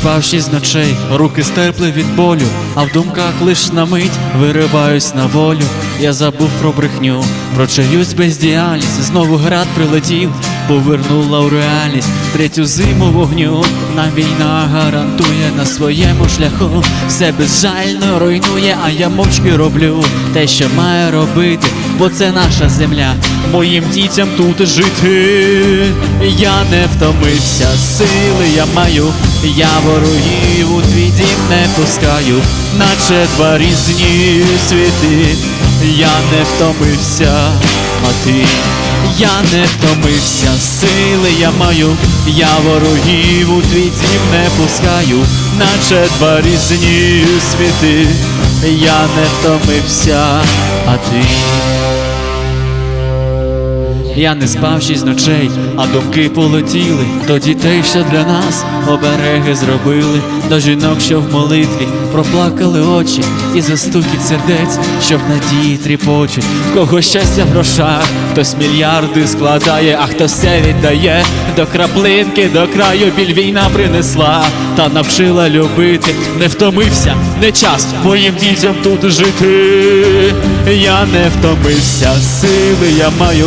спавши з ночей, руки стерпли від болю, а в думках лиш на мить вириваюсь на волю. Я забув про брехню, про чиюсь бездіяльність. Знову град прилетів, повернула у реальність третю зиму вогню. Нам війна гарантує на своєму шляху. Все безжально руйнує, а я мовчки роблю те, що маю робити, бо це наша земля. Моїм дітям тут жити. Я не втомився, сили я маю, я ворогів у твій дім не пускаю, наче два різні світи. Я не втомився, а ти. Я не втомився, сили я маю, я ворогів у твій дім не пускаю, наче два різні світи. Я не втомився, а ти. Я не спав шість ночей, а думки полетіли до дітей, що для нас обереги зробили, до жінок, що в молитві проплакали очі, і застукіт сердець, що в надії тріпочуть. В кого щастя в грошах, хтось мільярди складає, а хто все віддає до краплинки, до краю біль війна принесла та навчила любити. Не втомився, не час моїм дітям тут жити. Я не втомився, сили я маю,